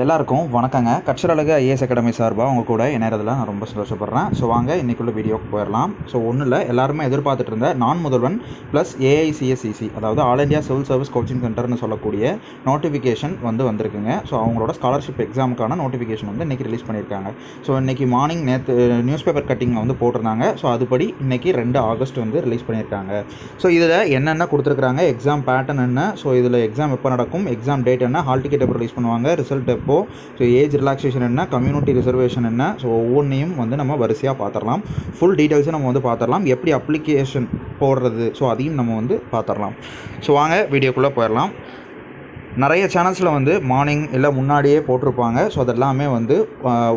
எல்லாருக்கும் வணக்கங்க. கட்சரழகு IAS academy சார்பாக உங்கள் கூட இணையறதுல நான் ரொம்ப சந்தோஷப்படுறேன். ஸோ வாங்க இன்றைக்குள்ள வீடியோக்கு போயிடலாம். ஸோ ஒன்றும் இல்லை எல்லாருமே எதிர்பார்த்துட்டு இருந்த நான் முதல்வன் ப்ளஸ் ஏஐசிஎஸ்சிசி அதாவது all India civil service coaching சென்டர்னு சொல்லக்கூடிய நோட்டிஃபிகேஷன் வந்து வந்திருக்குங்க. ஸோ அவங்களோட ஸ்காலர்ஷிப் எக்ஸாமுக்கான நோட்டிஃபிகேஷன் வந்து இன்றைக்கி ரிலீஸ் பண்ணியிருக்காங்க. ஸோ இன்றைக்கி மார்னிங் நேற்று நியூஸ் பேப்பர் கட்டிங் வந்து போட்டிருந்தாங்க. ஸோ அதுபடி இன்றைக்கி ரெண்டு ஆகஸ்ட் வந்து ரிலீஸ் பண்ணியிருக்காங்க. ஸோ இதில் என்னென்ன கொடுத்துருக்காங்க எக்ஸாம் பேட்டர்ன் என்ன? ஸோ இதில் எக்ஸாம் எப்போ நடக்கும்? எக்ஸாம் டேட் என்ன? ஹால் டிக்கெட் எப்போ ரிலீஸ் பண்ணுவாங்க? ரிசல்ட் இப்போது ஸோ ஏஜ் ரிலாக்ஸேஷன் என்ன கம்யூனிட்டி ரிசர்வேஷன் என்ன ஸோ ஒவ்வொன்றையும் வந்து நம்ம வரிசையாக பார்த்துடலாம் ஃபுல் டீட்டெயில்ஸும் நம்ம வந்து பார்த்துடலாம் எப்படி அப்ளிகேஷன் போடுறது ஸோ அதையும் நம்ம வந்து பார்த்துடலாம் ஸோ வாங்க வீடியோக்குள்ளே போயிடலாம். நிறைய சேனல்ஸில் வந்து மார்னிங் இல்லை முன்னாடியே போட்டிருப்பாங்க. ஸோ அதெல்லாமே வந்து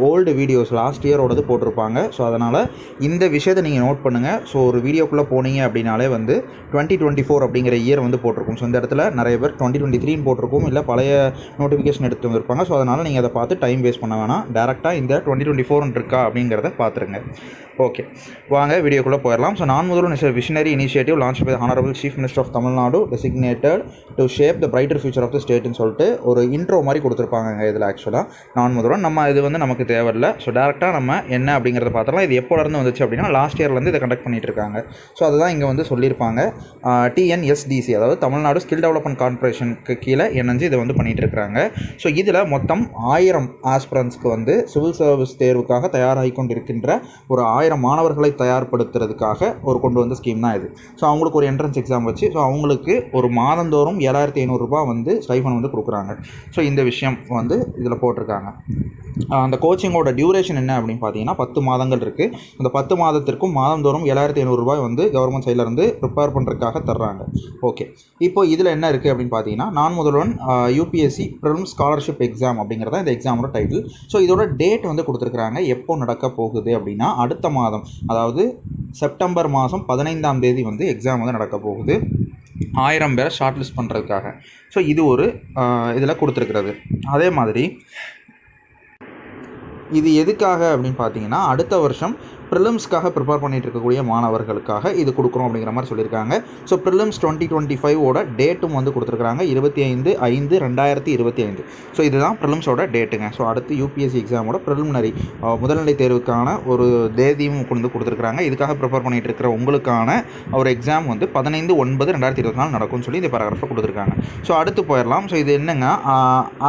ஓல்டு வீடியோஸ் லாஸ்ட் இயரோடது போட்டிருப்பாங்க. ஸோ அதனால் இந்த விஷயத்தை நீங்கள் நோட் பண்ணுங்கள் ஸோ ஒரு வீடியோக்குள்ளே போனீங்க அப்படின்னாலே வந்து டுவெண்ட்டி டுவெண்ட்டி ஃபோர் அப்படிங்கிற இயர் வந்து போட்டிருக்கும். ஸோ இந்த இடத்துல நிறைய பேர் டுவெண்ட்டி டுவெண்ட்டி த்ரீன்னு போட்டிருக்கும். இல்லை பழைய நோட்டிஃபிகேஷன் எடுத்து வந்திருப்பாங்க ஸோ அதனால் நீங்கள் அதை பார்த்து டைம் வேஸ்ட் பண்ண வேணாம். டேரெக்டாக இந்த டுவெண்ட்டி டுவெண்ட்டி ஃபோர்னு இருக்கா அப்படிங்கிறத பார்த்துருங்க. ஓகே. வாங்க வீடியோக்குள்ளே போயிடலாம் ஸோ நான் Mudhalvan is visionary initiative launch by honourable chief minister of Tamil Nadu designated to shape the brighter future of the ஸ்டேட்னு சொல்லிட்டு ஒரு இன்ட்ரோ மாதிரி கொடுத்துருப்பாங்க இதில் ஆக்சுவலாக நான் முதலும் நம்ம இது வந்து நமக்கு தேவையில்லை. ஸோ டேரெக்டாக நம்ம என்ன அப்படிங்கிறத பார்த்துலாம் இது எப்போலேருந்து வந்துச்சு அப்படின்னா லாஸ்ட் இயர்லேருந்து இதை கண்டக்ட் பண்ணிட்டு இருக்காங்க. ஸோ அதுதான் இங்கே வந்து சொல்லியிருப்பாங்க. டிஎன்எஸ்டிசி அதாவது தமிழ்நாடு ஸ்கில் டெவலப்மெண்ட் கார்பரேஷனுக்கு கீழே இணைஞ்சு இதை வந்து பண்ணிட்டு இருக்காங்க. ஸோ இதில் மொத்தம் ஆயிரம் ஆஸ்பிரன்ஸ்க்கு வந்து சிவில் சர்வீஸ் தேர்வுக்காக தயாராகி கொண்டிருக்கின்ற ஒரு ஆயிரம் மாணவர்களை தயார்படுத்துறதுக்காக ஒரு கொண்டு வந்த ஸ்கீம் தான் இது. ஸோ அவங்களுக்கு ஒரு என்ட்ரன்ஸ் எக்ஸாம் வச்சு ஸோ அவங்களுக்கு ஒரு மாதந்தோறும் ஏழாயிரத்தி ஐநூறுரூபா வந்து ஸ்டைஃபன் வந்து கொடுக்குறாங்க. ஸோ இந்த விஷயம் வந்து இதில் போட்டிருக்காங்க. அந்த கோச்சிங்கோட டியூரேஷன் என்ன அப்படின்னு பார்த்தீங்கன்னா பத்து மாதங்கள் இருக்குது அந்த பத்து மாதத்திற்கும் மாதந்தோறும் ஏழாயிரத்தி ஐநூறுரூபாய் வந்து கவர்மெண்ட் சைட்லேருந்து ப்ரிப்பேர் பண்ணுறதுக்காக தர்றாங்க. ஓகே இப்போ இதில் என்ன இருக்குது அப்படின்னு பார்த்தீங்கன்னா Naan Mudhalvan UPSC prelim scholarship exam அப்படிங்கிறத இந்த எக்ஸாமோட டைட்டில் ஸோ இதோட டேட் வந்து கொடுத்துருக்குறாங்க. எப்போ நடக்க போகுது அப்படின்னா அடுத்த மாதம் அதாவது செப்டம்பர் மாதம் பதினைந்தாம் தேதி வந்து எக்ஸாம் வந்து நடக்க போகுது. ஆயிரம் பேரை ஷார்ட் லிஸ்ட் பண்ணுறதுக்காக ஸோ இது ஒரு இதில் கொடுத்துருக்கிறது. அதே மாதிரி இது எதுக்காக அப்படின்னு பார்த்தீங்கன்னா அடுத்த வருஷம் ப்ரிலிம்ஸ்க்காக ப்ரிப்பேர் பண்ணிட்டு இருக்கக்கூடிய மாணவர்களுக்காக இது கொடுக்குறோம் அப்படிங்கிற மாதிரி சொல்லியிருக்காங்க. ஸோ ப்ரிலிம்ஸ் டுவெண்ட்டி டுவெண்ட்டி ஃபைவோட டேட்டும் வந்து கொடுத்துருக்காங்க இருபத்தி ஐந்து ஐந்து ரெண்டாயிரத்தி இருபத்தி ஐந்து. ஸோ இதுதான் ப்ரிலிம்ஸோட டேட்டுங்க ஸோ அடுத்து யூபிஎஸ்சி எக்ஸாமோட ப்ரிலிமினரி முதல்நிலை தேர்வுக்கான ஒரு தேதியும் கொண்டு கொடுத்துருக்காங்க இதுக்காக ப்ரிப்பேர் பண்ணிட்டு இருக்கிற உங்களுக்கான ஒரு எக்ஸாம் வந்து பதினைந்து ஒன்பது ரெண்டாயிரத்தி இருபத்தி நாலு நடக்கும்னு சொல்லி இந்த பேராகிராஃபை கொடுத்துருக்காங்க. ஸோ அடுத்து போயிடலாம். ஸோ இது என்னங்க?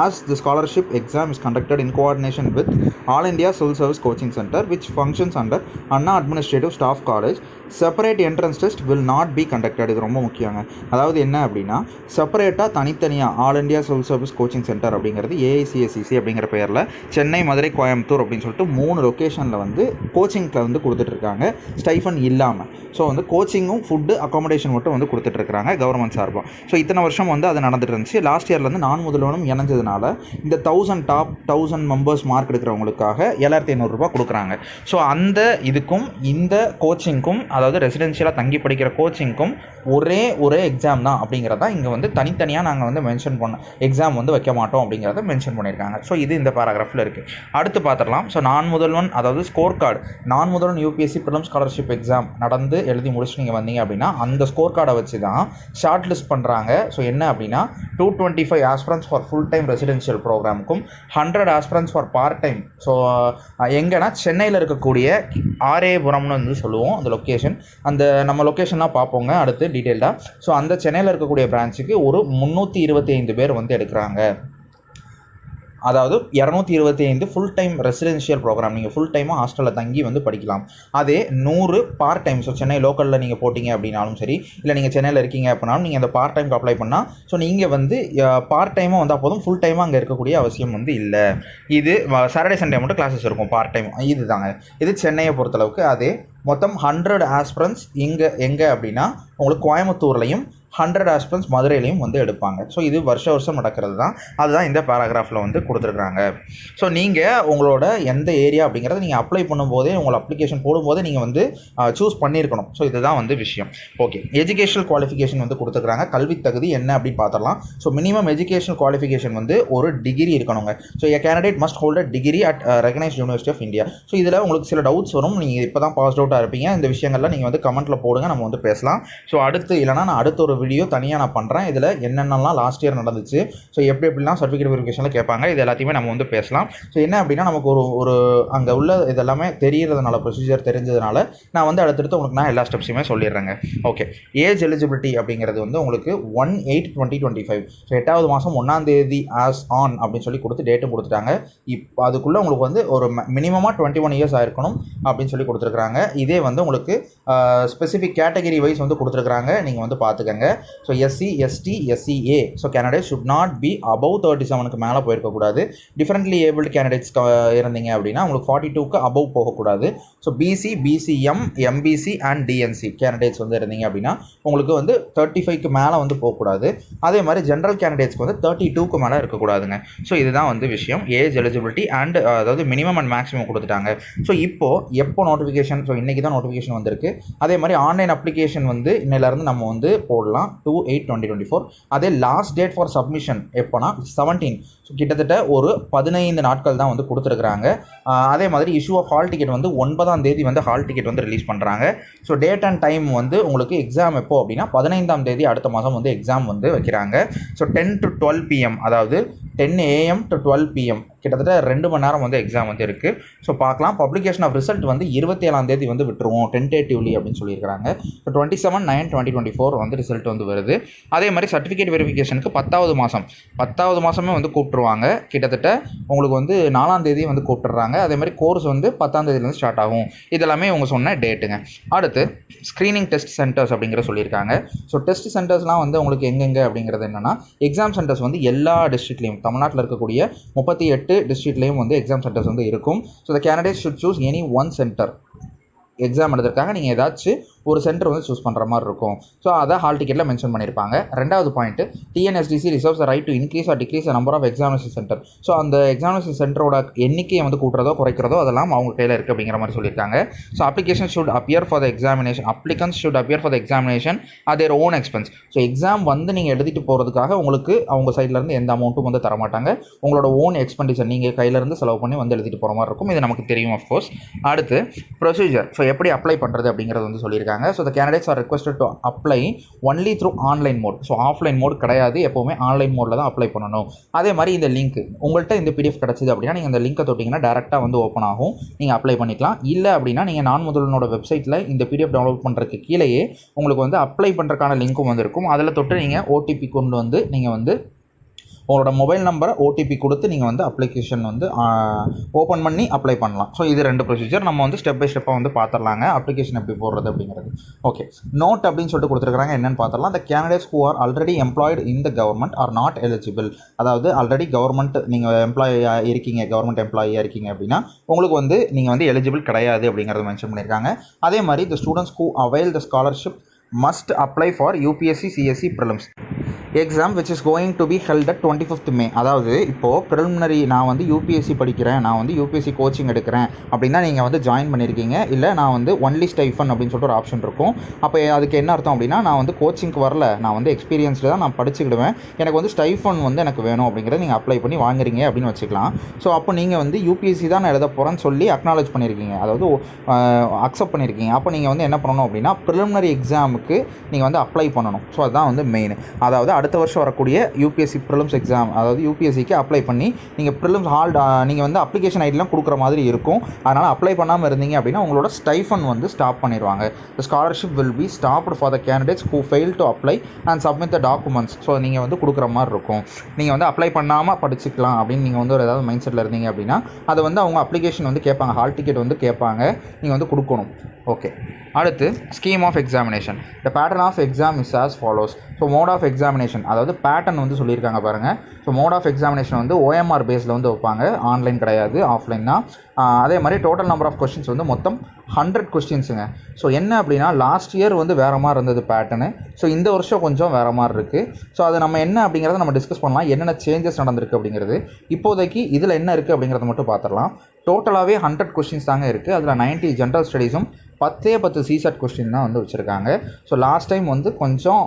As the scholarship exam is conducted in coordination with all India civil service coaching centre which functions under Anna administrative staff college separate entrance test will not be conducted இது ரொம்ப முக்கியங்க. அதாவது என்ன அப்படின்னா செப்பரேட்டாக தனித்தனியாக all India civil service coaching centre அப்படிங்கிறது AICSCC அப்படிங்கிற பெயரில் சென்னை மதுரை கோயம்புத்தூர் அப்படின்னு சொல்லிட்டு மூணு லொக்கேஷனில் வந்து கோச்சிங்கில் வந்து கொடுத்துட்ருக்காங்க ஸ்டைஃபன் இல்லாமல் ஸோ வந்து கோச்சிங்கும் ஃபுட்டு அக்காமடேஷன் மட்டும் வந்து கொடுத்துட்ருக்காங்க கவர்மெண்ட் சார்பாக ஸோ இத்தனை வருஷம் வந்து அது நடந்துட்டு இருந்துச்சு. லாஸ்ட் இயர்லேருந்து நான் முதல்வனும் இணைஞ்சதுனால இந்த thousand top thousand members mark எடுக்கிறவங்களுக்காக ஏழாயிரத்தி ஐநூறுரூபா கொடுக்குறாங்க. ஸோ அந்த இதுக்கும் இந்த கோச்சிங்க்கும் அதாவது ரெசிடென்ஷியலாக தங்கி படிக்கிற கோச்சிங்க்கும் ஒரே ஒரே எக்ஸாம் தான் அப்படிங்கிறத இங்கே வந்து தனித்தனியாக நாங்கள் வந்து மென்ஷன் பண்ண எக்ஸாம் வந்து வைக்க மாட்டோம் அப்படிங்கிறத மென்ஷன் பண்ணியிருக்காங்க. ஸோ இது இந்த பேராகிராஃபில் இருக்குது அடுத்து பார்த்துடலாம். ஸோ நான் முதல்வன் அதாவது score card Naan Mudhalvan UPSC prelim scholarship exam நடந்து எழுதி முடிச்சு நீங்கள் வந்தீங்க அப்படின்னா அந்த ஸ்கோர் கார்டை வச்சு தான் ஷார்ட் லிஸ்ட் பண்ணுறாங்க ஸோ என்ன அப்படின்னா two twenty five aspirants for full time residential ப்ரோக்ராமுக்கும் hundred aspirants for part time so எங்கன்னா சென்னையில் இருக்கக்கூடிய ஆரேபுரம்னு வந்து சொல்லுவோம் அந்த லொக்கேஷன் அந்த நம்ம லொக்கேஷன்லாம் பார்ப்போங்க அடுத்து டீட்டெயில்டாக ஸோ அந்த சென்னையில் இருக்கக்கூடிய பிரான்ச்சுக்கு ஒரு முந்நூற்றி இருபத்தி ஐந்து பேர் வந்து எடுக்கிறாங்க. அதாவது இரநூத்தி இருபத்தி ஐந்து ஃபுல் டைம் ரெசிடென்ஷியல் ப்ரோக்ராம் நீங்கள் ஃபுல் டைமாக ஹாஸ்டலில் தங்கி வந்து படிக்கலாம். அதே நூறு பார்ட் டைம் ஸோ சென்னை லோக்கலில் நீங்கள் போட்டிங்க அப்படின்னாலும் சரி இல்லை நீங்கள் சென்னையில் இருக்கீங்க அப்படின்னாலும் நீங்கள் அந்த பார்ட் டைம்க்கு அப்ளை பண்ணால் ஸோ நீங்கள் வந்து பார்ட் டைமாக வந்தால் போதும் ஃபுல் டைமாக அங்கே இருக்கக்கூடிய அவசியம் வந்து இல்லை. இது சாட்டர்டே சண்டே மட்டும் கிளாஸஸ் இருக்கும் பார்ட் டைம் இது தாங்க இது சென்னையை பொறுத்தளவுக்கு. அதே மொத்தம் ஹண்ட்ரட் ஆஸ்பிரன்ஸ் இங்கே எங்கே அப்படின்னா உங்களுக்கு கோயம்புத்தூர்லையும் ஹண்ட்ரட் ஆஸ்பிரன்ஸ் மதுரையிலையும் வந்து எடுப்பாங்க. ஸோ இது வருஷ வருஷம் நடக்கிறது தான் அதுதான் இந்த பேராகிராஃபில் வந்து கொடுத்துருக்குறாங்க. ஸோ நீங்கள் உங்களோட எந்த ஏரியா அப்படிங்கிறத நீங்கள் அப்ளை பண்ணும்போதே உங்களை அப்ளிகேஷன் போடும்போதே நீங்கள் வந்து சூஸ் பண்ணியிருக்கணும். ஸோ இதுதான் வந்து விஷயம். ஓகே எஜுகேஷனல் குவாலிஃபிகேஷன் வந்து கொடுத்துருக்காங்க கல்வி தகுதி என்ன அப்படின்னு பார்த்துடலாம். ஸோ மினிமம் எஜுகேஷனல் குவாலிஃபிகேஷன் வந்து ஒரு டிகிரி இருக்கணுங்க. So a candidate must hold a degree at recognised university of India so இதில் உங்களுக்கு சில டவுட்ஸ் வரும். நீங்கள் இப்போ தான் பாஸ் அவுட் சப்போர்ட்டாக இருப்பீங்க. இந்த விஷயங்கள்லாம் நீங்கள் வந்து கமெண்ட்டில் போடுங்க. நம்ம வந்து பேசலாம். ஸோ அடுத்து இல்லைனா நான் அடுத்த ஒரு வீடியோ தனியாக நான் பண்ணுறேன் இதில் என்னென்னலாம் லாஸ்ட் இயர் நடந்துச்சு. ஸோ எப்படி எப்படிலாம் சர்டிஃபிகேட் வெரிஃபிகேஷனில் கேட்பாங்க. இது எல்லாத்தையுமே நம்ம வந்து பேசலாம். ஸோ என்ன அப்படின்னா நமக்கு ஒரு ஒரு அங்கே உள்ள இதெல்லாமே தெரியறதுனால ப்ரொசீஜர் தெரிஞ்சதுனால நான் வந்து அடுத்தடுத்து உங்களுக்கு நான் எல்லா ஸ்டெப்ஸுமே சொல்லிடுறேங்க. ஓகே ஏஜ் எலிஜிபிலிட்டி அப்படிங்கிறது வந்து உங்களுக்கு one eight twenty twenty five so எட்டாவது மாதம் ஒன்றாந்தேதி ஆஸ் ஆன் அப்படின்னு சொல்லி கொடுத்து டேட்டும் கொடுத்துட்டாங்க. இப்போ அதுக்குள்ளே உங்களுக்கு வந்து ஒரு மினிமமாக டுவெண்ட்டி ஒன் இயர்ஸ் ஆயிருக்கணும் அப்படின்னு சொல்லி கொடுத்துருக்காங்க இதே வந்து உங்களுக்கு ஸ்பெசிஃபிக் கேட்டகரி வைஸ் வந்து கொடுத்துருக்குறாங்க. நீங்கள் வந்து பார்த்துக்கங்க. So SC ST SCA so candidate should not be above thirty செவனுக்கு மேலே போயிருக்கக்கூடாது. டிஃப்ரெண்ட்லி ஏபிள்டு கேண்டிடேட்ஸ் இருந்தீங்க அப்படின்னா உங்களுக்கு ஃபார்ட்டி டூக்கு அபவ் போகக்கூடாது. So BC BCM MBC and DNC candidates வந்து இருந்தீங்க அப்படின்னா உங்களுக்கு வந்து தேர்ட்டி ஃபைவ்க்கு மேலே வந்து போகக்கூடாது. அதே மாதிரி ஜென்ரல் கேண்டிடேட்ஸ்க்கு வந்து தேர்ட்டி டூக்கு மேலே இருக்கக்கூடாதுங்க. ஸோ இதுதான் வந்து விஷயம். ஏஜ் எலிஜிபிலிட்டி அண்ட் அதாவது மினிமம் அண்ட் மேக்ஸிமம் கொடுத்துட்டாங்க. ஸோ இப்போது எப்போ நோட்டிஃபிகேஷன் ஸோ இன்றைக்கி தான் நோட்டிஃபிகேஷன் வந்திருக்கு. அதே மாதிரி ஆன்லைன் அப்ளிகேஷன் வந்து இன்னிலேருந்து நம்ம வந்து போடலாம். Two eight twenty twenty four அதே லாஸ்ட் டேட் ஃபார் சப்மிஷன் எப்போனா செவன்டீன் ஸோ கிட்டத்தட்ட ஒரு பதினைந்து நாட்கள் தான் வந்து கொடுத்துருக்குறாங்க. அதே மாதிரி இஷ்யூ ஆஃப் ஹால் டிக்கெட் வந்து ஒன்பதாம் தேதி வந்து ஹால் டிக்கெட் வந்து ரிலீஸ் பண்ணுறாங்க ஸோ டேட் அண்ட் டைம் வந்து உங்களுக்கு எக்ஸாம் எப்போ அப்படின்னா பதினைந்தாம் தேதி அடுத்த மாதம் வந்து எக்ஸாம் வந்து வைக்கிறாங்க. So ten to twelve PM அதாவது ten AM to twelve PM கிட்டத்தட்ட ரெண்டு மணி நேரம் வந்து எக்ஸாம் வந்து இருக்குது ஸோ பார்க்கலாம். பப்ளிகேஷன் ஆஃப் ரிசல்ட் வந்து இருபத்தி ஏழாந்தேதி வந்து விட்டுருவோம். டென்டேட்டிவ்லி அப்படின்னு சொல்லியிருக்காங்க so twenty seven nine twenty twenty four வந்து ரிசல்ட் வந்து வருது. அதே மாதிரி சர்டிஃபிகேட் வெரிஃபிகேஷனுக்கு பத்தாவது மாதம் பத்தாவது மாதமே வந்து கூப்பிட்டுருவாங்க. கிட்டத்தட்ட உங்களுக்கு வந்து நாலாம் தேதி வந்து கூப்பிட்டுறாங்க. அதே மாதிரி கோர்ஸ் வந்து பத்தாம் தேதியிலேருந்து ஸ்டார்ட் ஆகும். இதெல்லாமே இவங்க சொன்ன டேட்டுங்க அடுத்து ஸ்க்ரீனிங் டெஸ்ட் சென்டர்ஸ் அப்படிங்கிற சொல்லியிருக்காங்க. ஸோ டெஸ்ட் சென்டர்ஸ்லாம் வந்து உங்களுக்கு எங்கெங்கே அப்படிங்கிறது என்னென்னா எக்ஸாம் சென்டர்ஸ் வந்து எல்லா டிஸ்ட்ரிக்ட்லேயும் தமிழ்நாட்டில் இருக்கக்கூடிய முப்பத்தி எட்டு டிஸ்ட்ரிக்ட்லேயும் வந்து எக்ஸாம் சென்டர்ஸ் வந்து இருக்கும். So the candidate should choose any one centre exam எழுதுறதுக்காக நீங்கள் ஏதாச்சும் ஒரு சென்டர் வந்து சூஸ் பண்ணுற மாதிரி இருக்கும். ஸோ அதை ஹால் டிக்கெட்டில் மென்ஷன் பண்ணியிருப்பாங்க ரெண்டாவது point TNSDC reserves right to increase or decrease number of examination centre so அந்த எக்ஸாமினேஷன் சென்டரோட எண்ணிக்கையை வந்து கூட்டுறதோ குறைக்கிறதோ அதெல்லாம் அவங்க கையில் இருக்குது அப்படிங்கிற மாதிரி சொல்லியிருக்காங்க. So application should appear for the examination applicants should appear for the examination அது their own expense so exam வந்து நீங்கள் எழுதிட்டு போகிறதுக்காக உங்களுக்கு அவங்க சைட்லேருந்து எந்த அமௌண்ட்டும் வந்து தரமாட்டாங்க உங்களோட ஓன் எக்ஸ்பெண்டிச்சர் நீங்கள் கையிலேருந்து செலவு பண்ணி வந்து எழுதிட்டு போகிற மாதிரி இருக்கும். இது நமக்கு தெரியும் அஃப்கோர்ஸ் அடுத்து ப்ரொசீஜர் ஸோ எப்படி அப்ளை பண்ணுறது அப்படிங்கிறது வந்து சொல்லியிருக்காங்க. So the candidates are requested to apply only through online mode so offline mode கிடையாது. எப்போவுமே ஆன்லைன் மோடில் தான் அப்ளை பண்ணணும். அதே மாதிரி இந்த லிங்க் உங்கள்கிட்ட இந்த பிடிஎஃப் கிடச்சிது அப்படின்னா நீங்கள் இந்த லிங்கை தொட்டிங்கன்னா டேரெக்டாக வந்து ஓப்பன் ஆகும். நீங்கள் அப்ளை பண்ணிக்கலாம். இல்லை அப்படின்னா நீங்கள் நான் முதல்வனோட வெப்சைட்டில் இந்த பிடிஎஃப் டவுன்லோட் பண்ணுறதுக்கு கீழேயே உங்களுக்கு வந்து அப்ளை பண்ணுறதுக்கான லிங்க்கும் வந்து இருக்கும் அதில் தொட்டு நீங்கள் ஓடிபி கொண்டு வந்து நீங்கள் வந்து உங்களோட மொபைல் நம்பரை ஓடிபி கொடுத்து நீங்கள் வந்து அப்ளிகேஷன் வந்து ஓப்பன் பண்ணி அப்ளை பண்ணலாம். ஸோ இது ரெண்டு ப்ரொசீஜர் நம்ம வந்து ஸ்டெப் பை ஸ்டெப்பாக வந்து பார்த்துடலாங்க அப்ளிகேஷன் எப்படி போடுறது அப்படிங்கிறது. ஓகே நோட் அப்படின்னு சொல்லிட்டு கொடுத்துருக்காங்க என்னென்னு பார்த்துடலாம் அந்த candidates who are already employed in the government are not eligible அதாவது ஆல்ரெடி கவர்மெண்ட் நீங்கள் எம்ப்ளாயி இருக்கீங்க கவர்மெண்ட் எம்ப்ளாயியாக இருக்கீங்க அப்படின்னா உங்களுக்கு வந்து நீங்கள் வந்து எலிஜிபிள் கிடையாது அப்படிங்கிறத மென்ஷன் பண்ணியிருக்காங்க. அதே மாதிரி the students who avail the scholarship must apply for UPSC CSC prelims exam which is going to be held at twenty fifth May அதாவது இப்போது ப்ரிலிமினரி நான் வந்து யூபிஎஸ்சி படிக்கிறேன் நான் வந்து யூபிஎஸ்சி கோச்சிங் எடுக்கிறேன் அப்படின்னா நீங்கள் வந்து ஜாயின் பண்ணியிருக்கீங்க இல்லை நான் வந்து ஒன்லி ஸ்டைஃபன் அப்படின்னு சொல்லிட்டு ஒரு ஆப்ஷன் இருக்கும். அப்போ அதுக்கு என்ன அர்த்தம் அப்படின்னா நான் வந்து கோச்சிங்க்கு வரல. நான் வந்து எக்ஸ்பீரியன்ஸில் தான் நான் படிச்சுக்கிடுவேன். எனக்கு வந்து ஸ்டைஃபன் வந்து எனக்கு வேணும் அப்படிங்கிறத நீங்கள் அப்ளை பண்ணி வாங்குறீங்க அப்படின்னு வச்சுக்கலாம். ஸோ அப்போ நீங்கள் வந்து யூபிஎஸ்சி தான் நான் எழுத போகிறேன்னு சொல்லி அக்னாலேஜ் பண்ணியிருக்கீங்க அதாவது அக்செப்ட் பண்ணியிருக்கீங்க அப்போ நீங்கள் வந்து என்ன பண்ணணும் அப்படின்னா ப்ரிலிமினரி எக்ஸாமுக்கு நீங்கள் வந்து அப்ளை பண்ணணும். ஸோ அதுதான் வந்து மெயின் அதாவது அடுத்த வருஷம் வரக்கூடிய யூபிஎஸ்சி ப்ரிலிம்ஸ் எக்ஸாம் அதாவது யூபிஎஸ்சிக்கு அப்ளை பண்ணி நீங்கள் ப்ரிலிம்ஸ் ஹால் நீங்கள் வந்து அப்ளிகேஷன் ஐடிலாம் கொடுக்குற மாதிரி இருக்கும். அதனால் அப்ளை பண்ணாமல் இருந்தீங்க அப்படின்னா உங்களோட ஸ்டைஃபன் வந்து ஸ்டாப் பண்ணிடுவாங்க. The scholarship will be stopped for the candidates who fail to apply and submit the documents so நீங்கள் வந்து கொடுக்குற மாதிரி இருக்கும். நீங்கள் வந்து அப்ளை பண்ணாமல் படிச்சுக்கலாம் அப்படின்னு நீங்கள் வந்து ஒரு ஏதாவது மைண்ட் செட்டில் இருந்தீங்க அப்படின்னா அதை வந்து அவங்க அப்ளிகேஷன் வந்து கேட்பாங்க. ஹால் டிக்கெட் வந்து கேட்பாங்க. நீங்கள் வந்து கொடுக்கணும். ஓகே அடுத்து scheme of examination the pattern of exam is as follows so mode of examination அதாவது பேட்டர்ன் வந்து சொல்லியிருக்காங்க பாருங்கள் ஸோ மோட் ஆஃப் எக்ஸாமினேஷன் வந்து ஓஎம்ஆர் பேஸில் வந்து வைப்பாங்க. ஆன்லைன் கிடையாது ஆஃப்லைன் தான். அதே மாதிரி டோட்டல் நம்பர் ஆஃப் கொஸ்டின்ஸ் வந்து மொத்தம் ஹண்ட்ரட் கொஸ்டின்ஸுங்க ஸோ என்ன அப்படின்னா லாஸ்ட் இயர் வந்து வேறு மாதிரி இருந்தது பேட்டர்னு ஸோ இந்த வருஷம் கொஞ்சம் வேறு மாதிரி இருக்குது ஸோ அது நம்ம என்ன அப்படிங்கிறத நம்ம டிஸ்கஸ் பண்ணலாம். என்னென்ன சேஞ்சஸ் நடந்திருக்கு அப்படிங்கிறது. இப்போதைக்கு இதில் என்ன இருக்குது அப்படிங்கிறத மட்டும் பார்த்துடலாம். டோட்டலாகவே ஹண்ட்ரட் கொஸ்டின்ஸ் தாங்க இருக்குது அதில் 90 ஜென்ரல் ஸ்டடீஸும் பத்தே பத்து சிசெட் கொஸ்டின் தான் வந்து வச்சுருக்காங்க. ஸோ லாஸ்ட் டைம் வந்து கொஞ்சம்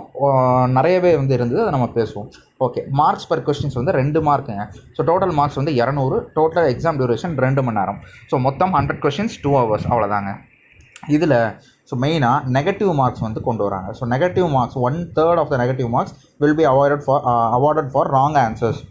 நிறையவே வந்து இருந்தது. அதை நம்ம பேசுவோம். ஓகே மார்க்ஸ் பர் கொஸ்டின்ஸ் வந்து ரெண்டு மார்க்குங்க ஸோ டோட்டல் மார்க்ஸ் வந்து இரநூறு. டோட்டல் எக்ஸாம் டியூரேஷன் ரெண்டு மணி நேரம். ஸோ மொத்தம் ஹண்ட்ரட் கொஸ்டின்ஸ் டூ ஹவர்ஸ் அவ்வளோதாங்க இதில் ஸோ மெயினாக நெகட்டிவ் மார்க்ஸ் வந்து கொண்டு வராங்க. So negative marks one third of the negative marks will be avoided for awarded for wrong answers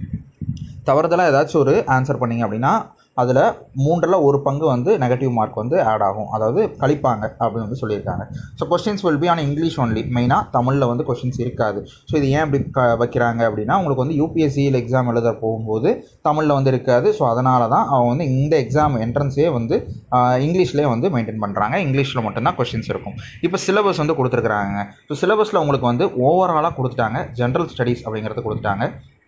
தவறுதலாக ஏதாச்சும் ஒரு ஆன்சர் பண்ணீங்க அப்படின்னா அதில் மூன்றில் ஒரு பங்கு வந்து நெகட்டிவ் மார்க் வந்து ஆட் ஆகும். அதாவது கழிப்பாங்க அப்படின்னு வந்து சொல்லியிருக்காங்க. So questions will be in English only மெயினாக தமிழில் வந்து கொஸ்டின்ஸ் இருக்காது. ஸோ இது ஏன் இப்படி க வைக்கிறாங்க அப்படின்னா உங்களுக்கு வந்து யூபிஎஸ்சியில் எக்ஸாம் எழுத போகும்போது தமிழில் வந்து இருக்காது. ஸோ அதனால தான் அவங்க வந்து இந்த எக்ஸாம் என்ட்ரன்ஸே வந்து இங்கிலீஷ்லேயே வந்து மெயின்டைன் பண்ணுறாங்க இங்கிலீஷில் மட்டும்தான் கொஸ்டின்ஸ் இருக்கும். இப்போ சிலபஸ் வந்து கொடுத்துருக்குறாங்க. ஸோ சிலபஸில் உங்களுக்கு வந்து ஓவராலாக கொடுத்துட்டாங்க. ஜென்ரல் ஸ்டடீஸ் அப்படிங்கிறது கொடுத்துட்டாங்க.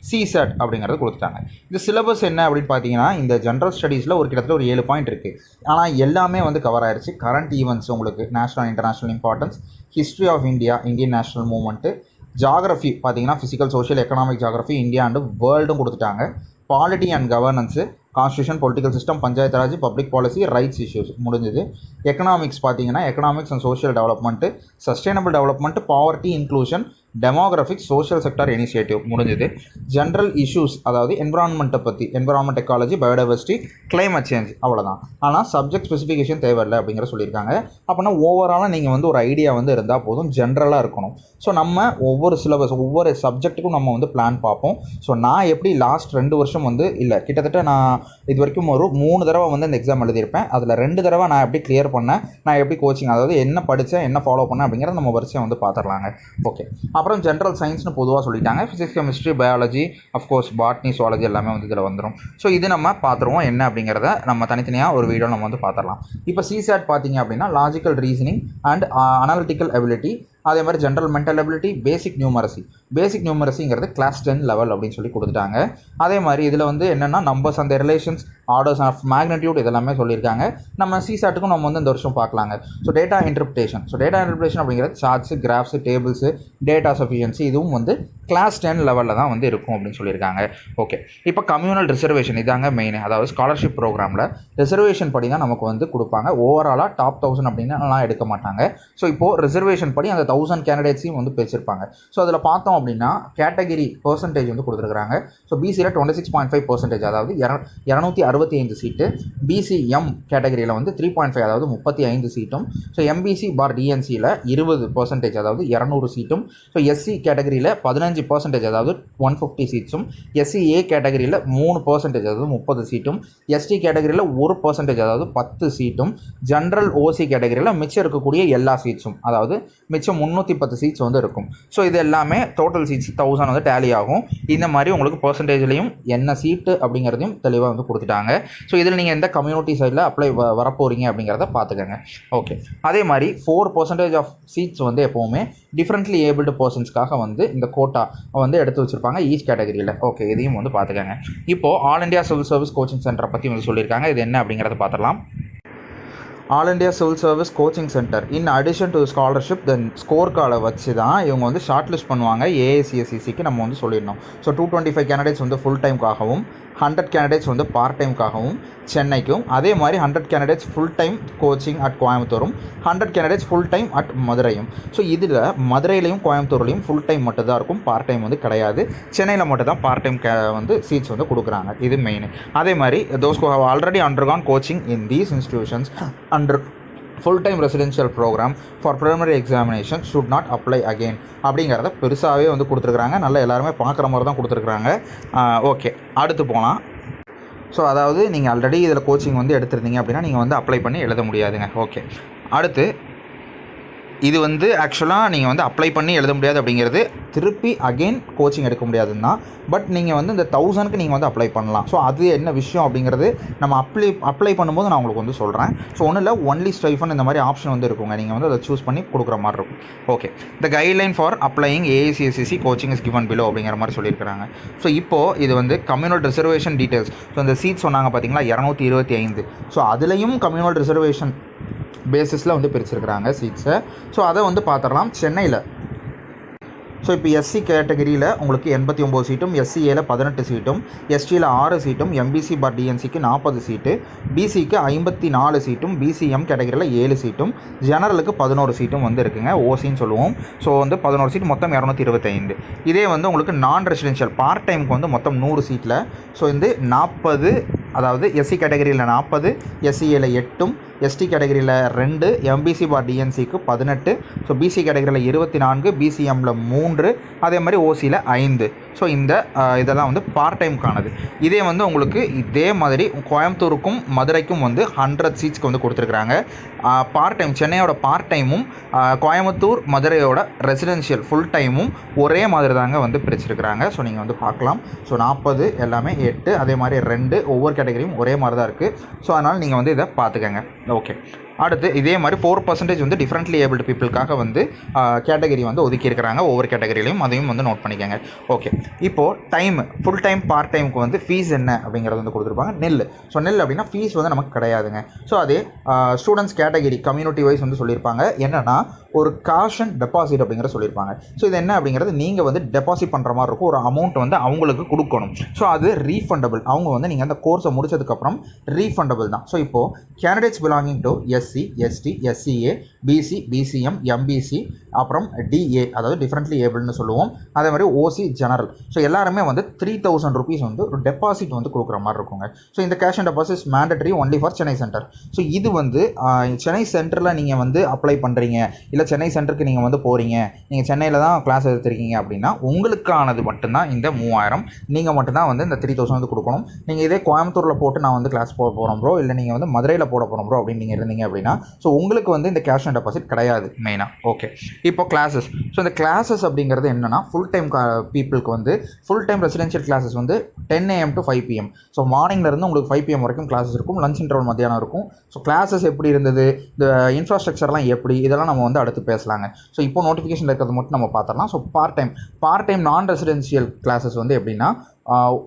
சிசெட் அப்படிங்கிறது கொடுத்துட்டாங்க. இந்த சிலபஸ் என்ன அப்படின்னு பார்த்தீங்கன்னா இந்த ஜென்ரல் ஸ்டடீஸில் ஒரு கிட்டத்தட்ட ஒரு ஏழு பாயிண்ட் இருக்குது ஆனால் எல்லாமே வந்து கவர் ஆயிடுச்சு கரண்ட் ஈவெண்ட்ஸ் உங்களுக்கு national international importance history of India Indian national movement geography பார்த்தீங்கன்னா physical social economic geography India and வேர்ல்டும் கொடுத்துட்டாங்க. Polity and governance constitution political system Panchayat Raj public policy rights issues முடிஞ்சது. Economics பார்த்தீங்கன்னா economics and social development sustainable development poverty inclusion demographic social sector initiative முடிஞ்சது. General issues அதாவது என்விரான்மெண்ட்டை பற்றி environment technology biodiversity climate change அவ்வளோதான் ஆனால் subject specification தேவையில்லை அப்படிங்கிற சொல்லியிருக்காங்க. அப்படின்னா ஓவராலாக நீங்கள் வந்து ஒரு ஐடியா வந்து இருந்தால் போதும் ஜென்ரலாக இருக்கணும். ஸோ நம்ம ஒவ்வொரு சிலபஸ் ஒவ்வொரு சப்ஜெக்ட்டுக்கும் நம்ம வந்து பிளான் பார்ப்போம். ஸோ நான் எப்படி லாஸ்ட் ரெண்டு வருஷம் வந்து இல்லை கிட்டத்தட்ட நான் இது வரைக்கும் ஒரு மூணு தடவை வந்து இந்த எக்ஸாம் எழுதியிருப்பேன். அதில் ரெண்டு தடவை நான் எப்படி கிளியர் பண்ணேன் நான் எப்படி கோச்சிங் அதாவது என்ன படித்தேன் என்ன ஃபாலோ பண்ணேன் அப்படிங்கிறத நம்ம வரிசையாக வந்து பார்த்துடலாங்க. ஓகே அப்புறம் ஜென்ரல் சயின்ஸ்னு பொதுவாக சொல்லிட்டாங்க. Physics chemistry biology of course botany zoology எல்லாமே வந்து இதில் வந்துடும் ஸோ இது நம்ம பார்த்துருவோம் என்ன அப்படிங்கிறத நம்ம தனித்தனியாக ஒரு வீடியோ நம்ம வந்து பார்த்துடலாம். இப்போ சிசேட் பார்த்தீங்க அப்படின்னா logical reasoning and analytical ability அதே மாதிரி general mental ability basic numeracy basic நியூமரசிங்கிறது class ten level அப்படின்னு சொல்லி கொடுத்துட்டாங்க. அதே மாதிரி இதில் வந்து என்னென்னா நம்பர்ஸ் அந்த ரிலேஷன்ஸ் ஆர்டர்ஸ் ஆஃப் மேக்னெட்யூட் இதெல்லாமே சொல்லியிருக்காங்க. நம்ம சிசாட்டுக்கும் நம்ம வந்து இந்த வருஷம் பார்க்கலாங்க. So data interpretation so data interpretation அப்படிங்கிறது charts graphs tables data sufficiency இதுவும் வந்து கிளாஸ் டென் லெவலில் தான் வந்து இருக்கும் அப்படின்னு சொல்லியிருக்காங்க. ஓகே இப்போ கம்யூனல் ரிசர்வேஷன் இதாங்க மெயின் அதாவது ஸ்காலர்ஷிப் ப்ரோக்ராமில் ரிசர்வேஷன் படி தான் நமக்கு வந்து கொடுப்பாங்க. ஓவராலாக டாப் தௌசண்ட் அப்படின்னுலாம் எடுக்க மாட்டாங்க. ஸோ இப்போது ரிசர்வேஷன் படி அந்த தௌசண்ட் கேண்டிடேட்ஸையும் வந்து பேசியிருப்பாங்க ஸோ அதில் பார்த்தோம் அப்படின்னா கேட்டகிரி பர்சன்டேஜ் வந்து கொடுத்துருக்காங்க ஸோ பிசியில் twenty six point five percentage அதாவது இரநூத்தி அறுபத்தி ஐந்து சீட்டு பிசிஎம் கேட்டகரியில் வந்து த்ரீ பாயிண்ட் ஃபைவ் அதாவது முப்பத்தி ஐந்து சீட்டும் ஸோ எம்பிசி பார் டிஎன்சியில் இருபது பர்சன்டேஜ் அதாவது இரநூறு சீட்டும் ஸோ எஸ்சி கேட்டகரியில் பதினஞ்சு பர்சன்டேஜ் அதாவது ஒன் ஃபிஃப்டி சீட்ஸும் எஸ்சிஏ கேட்டகரியில் மூணு பர்சன்டேஜ் அதாவது முப்பது சீட்டும் எஸ்டி கேட்டகரியில் ஒரு பர்சன்டேஜ் அதாவது பத்து சீட்டும் ஜென்ரல் ஓசி கேட்டகரியில் மிச்சம் இருக்கக்கூடிய எல்லா சீட்ஸும் அதாவது மிச்சம் முந்நூற்றி பத்து சீட்ஸ் வந்து இருக்கும். ஸோ இது எல்லாமே டோட்டல் சீட்ஸ் தௌசண்ட் வந்து டேலி ஆகும். இந்த மாதிரி உங்களுக்கு பர்சன்டேஜ்லையும் என்ன சீட்டு அப்படிங்கிறதையும் தெளிவாக வந்து கொடுத்துட்டாங்க. ஸோ இதில் நீங்கள் எந்த கம்யூனிட்டி சைடில் அப்ளை வரப்போகிறீங்க அப்படிங்கிறத பார்த்துக்கோங்க ஓகே அதே மாதிரி ஃபோர் பர்சன்டேஜ் ஆஃப் சீட்ஸ் வந்து எப்போவுமே டிஃப்ரெண்ட்லி ஏபிள்டு பர்சன்ஸ்க்காக வந்து இந்த கோட்டா வந்து எடுத்து வச்சுருப்பாங்க ஈச் கேட்டகரியில் ஓகே இதையும் வந்து பார்த்துக்கோங்க இப்போது all India civil service coaching சென்டரை பற்றி வந்து சொல்லியிருக்காங்க. இது என்ன அப்படிங்கிறத பார்த்துடலாம் all India civil service coaching centre in addition to scholarship then score கார்டை வச்சு தான் இவங்க வந்து ஷார்ட் லிஸ்ட் பண்ணுவாங்க ஏஏசிஎஸ்சிசிக்கு நம்ம வந்து சொல்லிடணும். So two twenty five candidates வந்து ஃபுல் டைம்காகவும் ஹண்ட்ரட் கேண்டிடேட்ஸ் வந்து பார்ட் டைம்காகவும் சென்னைக்கும் அதே மாதிரி hundred candidates full time coaching at கோயம்புத்தூரும் hundred candidates full time at மதுரையும். So இதில் மதுரையிலையும் கோயம்புத்தூர்லையும் ஃபுல் டைம் மட்டும் தான் இருக்கும். பார்ட் டைம் வந்து கிடையாது. சென்னையில் மட்டும் தான் பார்ட் டைம் கே வந்து சீட்ஸ் வந்து கொடுக்குறாங்க. இது மெயின் அதே மாதிரி those have already undergone coaching in these institutions under full time residential programme for preliminary examination should not apply again அப்படிங்கிறத பெருசாகவே வந்து கொடுத்துருக்குறாங்க. நல்லா எல்லாருமே பார்க்குற மாதிரி தான் கொடுத்துருக்குறாங்க. ஓகே அடுத்து போகலாம் ஸோ அதாவது நீங்கள் ஆல்ரெடி இதில் கோச்சிங் வந்து எடுத்திருந்தீங்க அப்படின்னா நீங்கள் வந்து அப்ளை பண்ணி எழுத முடியாதுங்க. ஓகே அடுத்து இது வந்து ஆக்சுவலாக நீங்கள் வந்து அப்ளை பண்ணி எழுத முடியாது அப்படிங்கிறது திருப்பி அகெயின் கோச்சிங் எடுக்க முடியாதுன்னு தான். பட் நீங்கள் வந்து இந்த தௌசண்ட்க்கு நீங்கள் வந்து அப்ளை பண்ணலாம். ஸோ அது என்ன விஷயம் அப்படிங்கிறது நம்ம அப்ளை அப்ளை பண்ணும்போது நான் உங்களுக்கு வந்து சொல்கிறேன் ஸோ ஒன்றும் இல்லை ஒன்லி ஸ்டைஃபன் இந்த மாதிரி ஆப்ஷன் வந்து இருக்குங்க. நீங்கள் வந்து அதை சூஸ் பண்ணி கொடுக்குற மாதிரி இருக்கும். Okay the guideline for applying AICSCC coaching is given below அப்படிங்கிற மாதிரி சொல்லியிருக்கிறாங்க. ஸோ இப்போது இது வந்து கம்யூனல் ரிசர்வேஷன் டீட்டெயில்ஸ் ஸோ இந்த சீட் சொன்னாங்க பார்த்தீங்களா இரநூத்தி இருபத்தி ஐந்து. ஸோ அதுலேயும் கம்யூனல் ரிசர்வேஷன் பேசிஸில் வந்து பிரிச்சிருக்கிறாங்க சீட்ஸை ஸோ அதை வந்து பார்த்துடலாம். சென்னையில். ஸோ இப்போ எஸ்சி கேட்டகரியில் உங்களுக்கு எண்பத்தி ஒம்பது சீட்டும் எஸ்சிஏல பதினெட்டு சீட்டும் எஸ்டியில் ஆறு சீட்டும் எம்பிசி பார் டிஎன்சிக்கு நாற்பது சீட்டு பிசிக்கு ஐம்பத்தி நாலு சீட்டும் பிசிஎம் கேட்டகரியில் ஏழு சீட்டும் ஜெனரலுக்கு பதினோரு சீட்டும் வந்து இருக்குங்க. ஓசின்னு சொல்லுவோம். ஸோ வந்து பதினோரு சீட் மொத்தம் இரநூத்தி இருபத்தைந்து. இதே வந்து உங்களுக்கு நான் ரெசிடென்ஷியல் பார்ட் டைமுக்கு வந்து மொத்தம் நூறு சீட்டில் ஸோ வந்து நாற்பது அதாவது எஸ்சி கேட்டகரியில் நாற்பது எஸ்சிஏல எட்டும் எஸ்டி கேட்டகரியில் ரெண்டு எம்பிசி பார் டிஎன்சிக்கு பதினெட்டு ஸோ பிசி கேட்டகரியில் இருபத்தி நான்கு பிசிஎம்மில் மூன்று அதே மாதிரி ஓசியில் ஐந்து. ஸோ இந்த இதெல்லாம் வந்து பார்ட் டைம்க்கானது இதே வந்து உங்களுக்கு இதே மாதிரி கோயம்புத்தூருக்கும் மதுரைக்கும் வந்து ஹண்ட்ரட் சீட்ஸ்க்கு வந்து கொடுத்துருக்குறாங்க. பார்ட் டைம் சென்னையோட பார்ட் டைமும் கோயம்புத்தூர் மதுரையோட ரெசிடென்ஷியல் ஃபுல் டைமும் ஒரே மாதிரி தாங்க வந்து பிரிச்சிருக்கிறாங்க. ஸோ நீங்கள் வந்து பார்க்கலாம். ஸோ நாற்பது எல்லாமே எட்டு அதே மாதிரி ரெண்டு ஒவ்வொரு கேட்டகரியும் ஒரே மாதிரி தான் இருக்குது ஸோ அதனால் நீங்கள் வந்து இதை பார்த்துக்கங்க. ஓகே அடுத்து இதே மாதிரி ஃபோர் பர்சன்டேஜ் வந்து டிஃப்ரெண்ட்லி ஏபிள்டு பீப்புளுக்காக வந்து கேட்டகரி வந்து ஒதுக்கியிருக்கிறாங்க. ஒவ்வொரு கேட்டகரியிலையும் அதையும் வந்து நோட் பண்ணிக்கோங்க. ஓகே இப்போது டைம் ஃபுல் டைம் பார்ட் டைமுக்கு வந்து ஃபீஸ் என்ன அப்படிங்கிறது வந்து கொடுத்துருப்பாங்க. நெல் ஸோ நெல் அப்படின்னா ஃபீஸ் வந்து நமக்கு கிடையாதுங்க. ஸோ அதே ஸ்டூடெண்ட்ஸ் கேட்டகரி கம்யூனிட்டி வைஸ் வந்து சொல்லியிருப்பாங்க. என்னென்னா ஒரு காஷன் டெபாசிட் அப்படிங்கிற சொல்லியிருப்பாங்க. ஸோ இது என்ன அப்படிங்கிறது? நீங்கள் வந்து டெபாசிட் பண்ணுற மாதிரி இருக்கும். ஒரு அமௌண்ட் வந்து அவங்களுக்கு கொடுக்கணும். ஸோ அது ரீஃபண்டபிள் அவங்க வந்து நீங்கள் அந்த கோர்ஸை முடிச்சதுக்கப்புறம் ரீஃபண்டபிள் தான். ஸோ இப்போது candidates belonging to SC ST SCA BC BCM MBC அப்புறம் டிஏ அதாவது டிஃப்ரெண்ட்லி ஏபிள்னு சொல்லுவோம். அதே மாதிரி ஓசி ஜெனரல் ஸோ எல்லாருமே வந்து த்ரீ தௌசண்ட் ருபீஸ் வந்து ஒரு டெபாசிட் வந்து கொடுக்குற மாதிரி இருக்குங்க. ஸோ இந்த cash and deposit mandatory only for Chennai centre so இது வந்து சென்னை சென்டரில் நீங்கள் வந்து அப்ளை பண்ணுறீங்க இல்லை சென்னை சென்டருக்கு நீங்கள் வந்து போகிறீங்க நீங்கள் சென்னையில் தான் கிளாஸ் எடுத்துருக்கீங்க அப்படின்னா உங்களுக்கானது மட்டும்தான் இந்த மூவாயிரம். நீங்கள் மட்டும்தான் வந்து இந்த த்ரீ தௌசண்ட் வந்து கொடுக்கணும். நீங்கள் இதே கோயம்புத்தூரில் போட்டு நான் வந்து கிளாஸ் போக போகிறோம் ப்ரோ இல்லை நீங்கள் வந்து மதுரையில் போட போகிறோம் ப்ரோ அப்படின்னு நீங்கள் இருந்தீங்க அப்படின்னா ஸோ உங்களுக்கு வந்து இந்த கேஷ் அண்ட் டெபாசிட் கிடையாது மெயினாக ஓகே இப்போ கிளாஸஸ் ஸோ இந்த கிளாஸஸ் அப்படிங்கிறது என்னென்னா ஃபுல் டைம் பீப்புளுக்கு வந்து ஃபுல் டைம் ரெசிடென்ஷியல் கிளாஸஸ் வந்து ten AM to five PM so மார்னிங்லேருந்து உங்களுக்கு ஃபைவ் பிஎம் வரைக்கும் கிளாஸஸ் இருக்கும். லஞ்ச் இன்டர்வல் மத்தியானம் இருக்கும். ஸோ கிளாஸஸ் எப்படி இருந்தது? இந்த இன்ஃப்ராஸ்ட்ரக்சர்லாம் எப்படி? இதெல்லாம் நம்ம வந்து அடுத்து பேசலாங்க. ஸோ இப்போ நோட்டிஃபிகேஷன் இருக்கிறது மட்டும் நம்ம பார்த்துடலாம். So part time part time non residential classes வந்து எப்படின்னா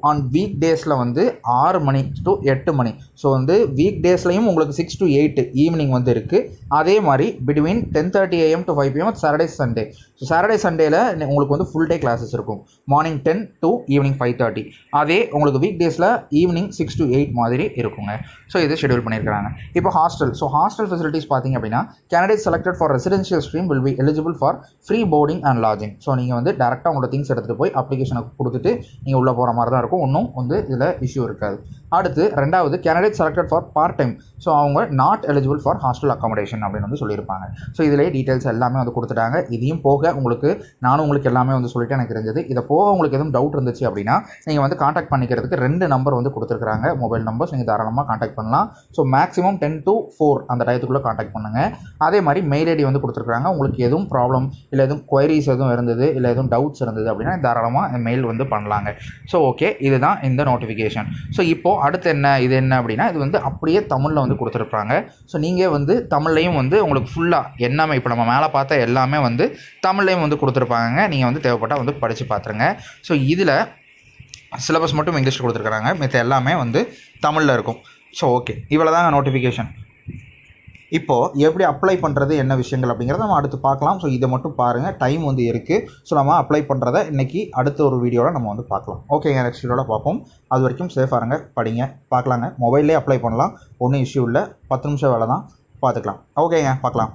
ஆன் வீக் டேஸில் வந்து ஆறு மணி டு எட்டு மணி. ஸோ வந்து வீக் டேஸ்லையும் உங்களுக்கு சிக்ஸ் டு எயிட் ஈவினிங் வந்து இருக்குது அதே மாதிரி between ten thirty AM to five PM Saturday Sunday so Saturday சண்டேல உங்களுக்கு வந்து ஃபுல் டே கிளாஸஸ் இருக்கும். Morning ten to evening five thirty அதே உங்களுக்கு வீக் டேஸில் ஈவினிங் சிக்ஸ் டு எயிட் மாதிரி இருக்குங்க. ஸோ இது ஷெடியூல் பண்ணியிருக்காங்க இப்போ ஹாஸ்டல் ஸோ ஹாஸ்டல் ஃபெசிலிட்டிஸ் பார்த்தீங்க அப்படின்னா candidate selected for residential stream will be eligible for free boarding and lodging so நீங்கள் வந்து டேரெக்டாக உங்களோட திங்ஸ் எடுத்துகிட்டு போய் அப்ளிகேஷனை கொடுத்துட்டு நீங்கள் உள்ளே போகிற மாதிரி தான் இருக்கும். ஒன்றும் வந்து இதில் இஷ்யூ இருக்காது. அடுத்து ரெண்டாவது candidate selected for part time so அவங்க not eligible for hostel accommodation அப்படின்னு வந்து சொல்லியிருப்பாங்க. ஸோ இதிலே டீட்டெயில்ஸ் எல்லாமே வந்து கொடுத்துட்டாங்க. இதையும் போக உங்களுக்கு நானும் உங்களுக்கு எல்லாமே வந்து சொல்லிட்டு எனக்கு தெரிஞ்சது. இதை போக உங்களுக்கு எதுவும் டவுட் இருந்துச்சு அப்படின்னா நீங்கள் வந்து காண்டாக்ட் பண்ணிக்கிறதுக்கு ரெண்டு நம்பர் வந்து கொடுத்துருக்காங்க மொபைல் நம்பர்ஸ் நீங்கள் தாராளமாக காண்டாக்ட் பண்ணலாம். So maximum ten to four அந்த டயத்துக்குள்ளே காண்டாக்ட் பண்ணுங்கள் அதே மாதிரி மெயில் ஐடி வந்து கொடுத்துருக்காங்க உங்களுக்கு எதுவும் ப்ராப்ளம் இல்லை எதுவும் கொயரிஸ் எதுவும் இருந்தது இல்லை எதுவும் டவுட்ஸ் இருந்தது அப்படின்னா தாராளமாக மெயில் வந்து பண்ணலாங்க. ஸோ ஸோ ஓகே இதுதான் இந்த நோட்டிஃபிகேஷன் ஸோ இப்போது அடுத்து என்ன இது என்ன அப்படின்னா இது வந்து அப்படியே தமிழில் வந்து கொடுத்துருப்பாங்க ஸோ நீங்கள் வந்து தமிழ்லையும் வந்து உங்களுக்கு ஃபுல்லாக எல்லாமே இப்போ நம்ம மேலே பார்த்த எல்லாமே வந்து தமிழ்லையும் வந்து கொடுத்துருப்பாங்க. நீங்கள் வந்து தேவைப்பட்டால் வந்து படித்து பார்த்துருங்க. ஸோ இதில் சிலபஸ் மட்டும் இங்கிலீஷில் கொடுத்துருக்குறாங்க. மித்த எல்லாமே வந்து தமிழில் இருக்கும். ஸோ ஓகே இவ்வளோதாங்க நோட்டிஃபிகேஷன் இப்போது எப்படி அப்ளை பண்ணுறது என்ன விஷயங்கள் அப்படிங்கிறத நம்ம அடுத்து பார்க்கலாம். ஸோ இதை மட்டும் பாருங்கள் டைம் வந்து இருக்குது ஸோ நம்ம அப்ளை பண்ணுறத இன்றைக்கி அடுத்த ஒரு வீடியோவில் நம்ம வந்து பார்க்கலாம். ஓகேங்க நெக்ஸ்ட் வீடியோவில் பார்ப்போம். அது வரைக்கும் சேஃபாக இருங்க படிங்க பார்க்கலாங்க. மொபைல்லே அப்ளை பண்ணலாம். ஒன்றும் இஷ்யூ இல்லை. பத்து நிமிஷம் வேலை தான் பார்த்துக்கலாம். ஓகேங்க பார்க்கலாம்.